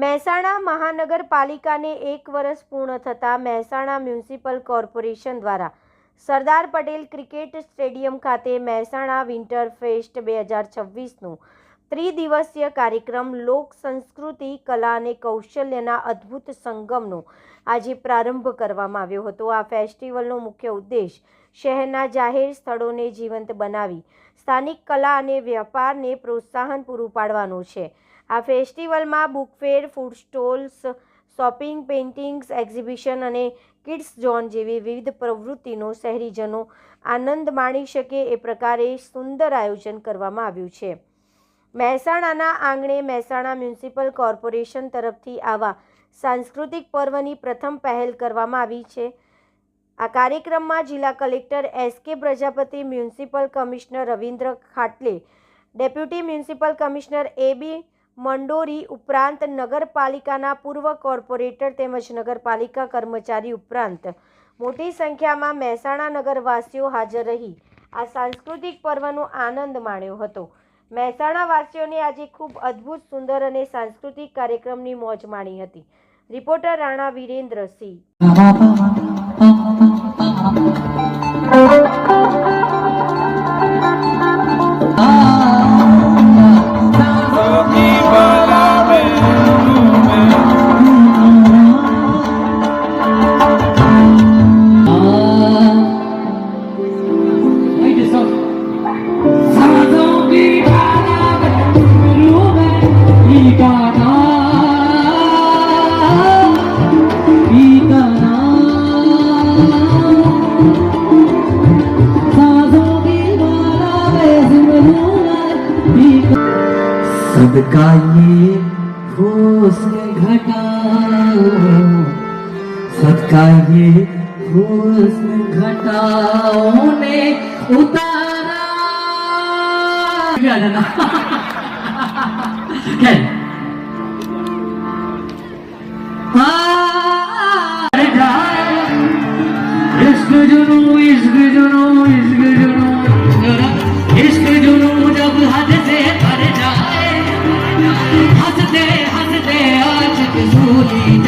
મહેસાણા મહાનગરપાલિકાને એક વર્ષ પૂર્ણ થતાં મહેસાણા મ્યુનિસિપલ કોર્પોરેશન દ્વારા સરદાર પટેલ ક્રિકેટ સ્ટેડિયમ ખાતે મહેસાણા વિન્ટર ફેસ્ટ બે હજાર છવ્વીસનું ત્રિદિવસીય કાર્યક્રમ લોક સંસ્કૃતિ, કલા અને કૌશલ્યના અદ્ભુત સંગમનો આજે પ્રારંભ કરવામાં આવ્યો હતો. આ ફેસ્ટિવલનો મુખ્ય ઉદ્દેશ શહેરના જાહેર સ્થળોને જીવંત બનાવી, સ્થાનિક કલા અને વ્યાપારને પ્રોત્સાહન પૂરું પાડવાનું છે. આ ફેસ્ટિવલમાં book fair, food stalls, shopping, paintings, exhibition અને કિડ્સ ઝોન જેવી વિવિધ પ્રવૃત્તિનો શહેરીજનો આનંદ માણી શકે એ પ્રકારે સુંદર આયોજન કરવામાં આવ્યું છે. મહેસાણાના આંગણે મહેસાણા મ્યુનિસિપલ કોર્પોરેશન તરફથી આવા સાંસ્કૃતિક પર્વની પ્રથમ પહેલ કરવામાં આવી છે. આ કાર્યક્રમમાં જિલ્લા collector S K Prajapati, municipal commissioner Ravindra Khatle deputy municipal commissioner A B Mandori ઉપરાંત નગરપાલિકાના પૂર્વ કોર્પોરેટર તેમજ નગરપાલિકા કર્મચારી ઉપરાંત મોટી સંખ્યામાં મહેસાણા નગરવાસીઓ હાજર રહી. આ સાંસ્કૃતિક પર્વનો આનંદ માણ્યો હતો. મહેસાણાવાસીઓને આજે ખૂબ અદ્ભુત, સુંદર અને સાંસ્કૃતિક કાર્યક્રમની મોજ માણી હતી. રિપોર્ટર રાણા વિરેન્દ્રસિંહ. सबका ये हुस्न घटाओ। सबका ये हुस्न घटाओ ने उतारा। जाना है? आ, जाए इश्क जुनू इश्क जुनू इश्क जुनू। ভুলি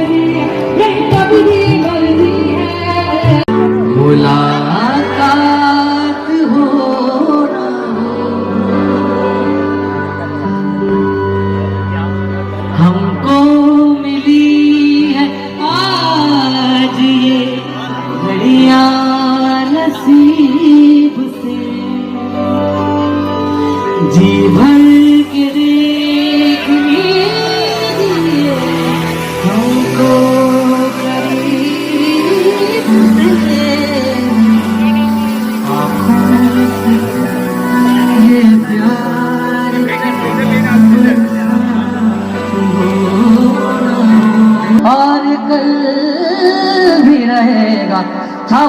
जी भर के देखने दिए हमको करीब से आँखों से ये प्यार और कल भी रहेगा हम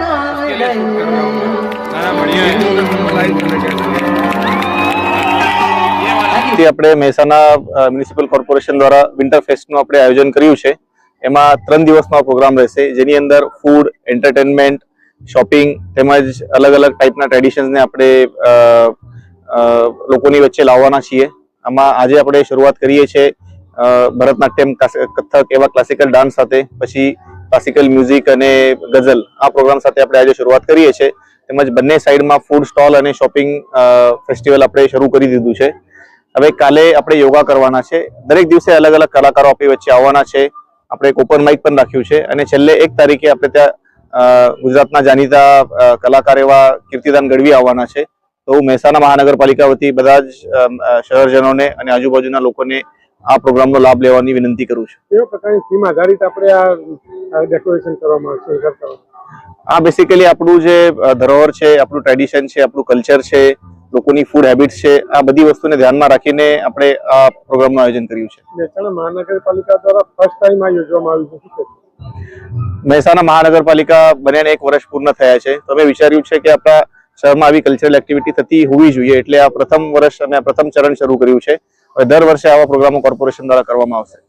नाम लेंगे થી આપણે મહેસાણા મ્યુનિસિપલ કોર્પોરેશન દ્વારા વિન્ટર ફેસ્ટનું આપણે આયોજન કર્યું છે. એમાં ત્રણ દિવસનો પ્રોગ્રામ રહેશે, જેની અંદર ફૂડ એન્ટરટેનમેન્ટ શોપિંગ તેમજ અલગ અલગ ટાઈપના ટ્રેડિશન્સને આપણે લોકોની વચ્ચે લાવવાના છીએ. આમાં આજે આપણે શરૂઆત કરીએ છીએ ભરતનાટ્યમ કથક એવા ક્લાસિકલ ડાન્સ સાથે, પછી ક્લાસિકલ મ્યુઝિક અને ગઝલ આ પ્રોગ્રામ સાથે આપણે આજે શરૂઆત કરીએ છીએ તેમજ બંને સાઈડમાં ફૂડ સ્ટોલ અને શોપિંગ ફેસ્ટિવલ આપણે શરૂ કરી દીધું છે. હવે કાલે આપણે યોગા કરવાના છે. દરેક દિવસે અલગ અલગ કલાકારો આપણી વચ્ચે આવવાના છે. આપણે એક ઓપન માઇક પણ રાખ્યું છે અને છેલ્લે એક તારીખે આપણે ત્યાં ગુજરાતના જાણીતા કલાકાર એવા કીર્તિદાન ગઢવી આવવાના છે. તો હું મહેસાણા મહાનગરપાલિકા વતી બધા જ શહેરજનોને અને આજુબાજુના લોકોને આ પ્રોગ્રામનો લાભ લેવાની વિનંતી કરું છું. કેવા પ્રકારની થીમ આધારિત આપણે આ ડેકોરેશન કરવામાં આવશે આ બેસિકલી આપણું જે ધરોહર છે આપણું ટ્રેડિશન છે આપણું કલ્ચર છે લોકોની ફૂડ હેબિટ્સ છે આ બધી વસ્તુને ધ્યાનમાં રાખીને આપણે આ પ્રોગ્રામનું આયોજન કર્યું છે. મહેસાણા મહાનગરપાલિકા દ્વારા ફર્સ્ટ ટાઈમ આ યોજવામાં આવ્યું છે મહેસાણા મહાનગરપાલિકા બન્યાને એક વર્ષ પૂર્ણ થયા છે. તો અમે વિચાર્યું છે કે આપણા શહેરમાં આવી કલ્ચરલ એક્ટિવિટી થતી હોવી જોઈએ એટલે આ પ્રથમ વર્ષ અમે આ પ્રથમ ચરણ શરૂ કર્યું છે. હવે દર વર્ષે આવા પ્રોગ્રામો કોર્પોરેશન દ્વારા કરવામાં આવશે.